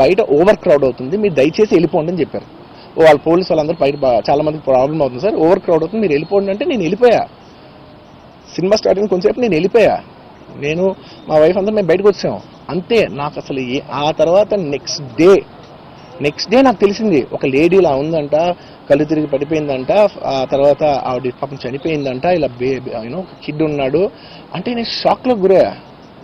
బయట over crowd అవుతుంది. మీరు దయచేసి వెళ్ళిపోండి అని చెప్పారు. వాళ్ళ పోలీసు వాళ్ళందరూ బయట చాలా మందికి ప్రాబ్లం అవుతుంది సార్. ఓవర్ క్రౌడ్ అవుతుంది. మీరు వెళ్ళిపోండి అంటే నేను వెళ్ళిపోయా. సినిమా స్టార్ట్ అయిన కొంచెంసేపు నేను వెళ్ళిపోయా. నేను మా వైఫ్ అందరూ మేము బయటకు వచ్చాము అంతే. నాకు అసలు ఆ తర్వాత నెక్స్ట్ డే నెక్స్ట్ డే నాకు తెలిసింది. ఒక లేడీ ఇలా ఉందంట కళ్ళు తిరిగి పడిపోయిందంట ఆ తర్వాత ఆవిడ పాపం చనిపోయిందంట ఇలా బే యూనో కిడ్ ఉన్నాడు. అంటే నేను షాక్లో గురయ్యా.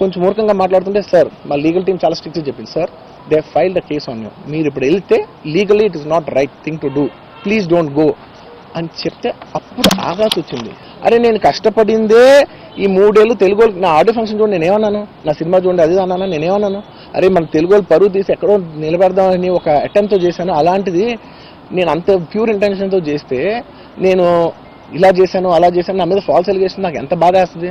కొంచెం మూర్ఖంగా మాట్లాడుతుంటే సార్ మా లీగల్ టీం చాలా స్ట్రిక్ట్ చెప్పింది. Sir they file the case on you మీరు ఇప్పుడు వెళ్తే legally it is not right thing to do please don't go అని చెప్తే అప్పుడు ఆగాల్సి వచ్చింది. అరే నేను కష్టపడిందే ఈ మూడేళ్ళు తెలుగు వాళ్ళకి. నా ఆడియో ఫంక్షన్ చూడండి నేనేమన్నాను నా సినిమా చూడండి అది అన్నాను నేనేమన్నాను అరే మన తెలుగు వాళ్ళు పరువు తీసి ఎక్కడో నిలబెడదామని ఒక అటెంప్ట్తో చేశాను. అలాంటిది నేను అంత ప్యూర్ ఇంటెన్షన్తో చేస్తే నేను ఇలా చేశాను అలా చేశాను. నా మీద ఫాల్స్ ఎలిగేషన్ నాకు ఎంత బాధ వేస్తుంది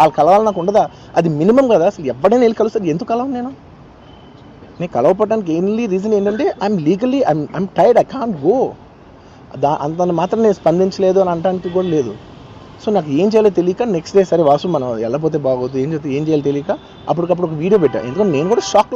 వాళ్ళు కలవాలి నాకు ఉండదా? అది మినిమం కదా అసలు ఎవడైనా వెళ్ళి కలుస్తారు ఎందుకు కలవను నేను? నేను కలవపడడానికి ఎన్లీ రీజన్ ఏంటంటే I'm legally I'm I'm tired I can't go దా అంత మాత్రం నేను స్పందించలేదు అని అంటానికి కూడా లేదు. సో నాకు ఏం చేయాలో తెలియక నెక్స్ట్ డే సరే వాసు మనం వెళ్ళపోతే బాగోదు ఏం చేస్తే ఏం చేయాలో తెలియక అప్పటికప్పుడు ఒక వీడియో పెట్టా. ఎందుకంటే నేను కూడా షాక్లో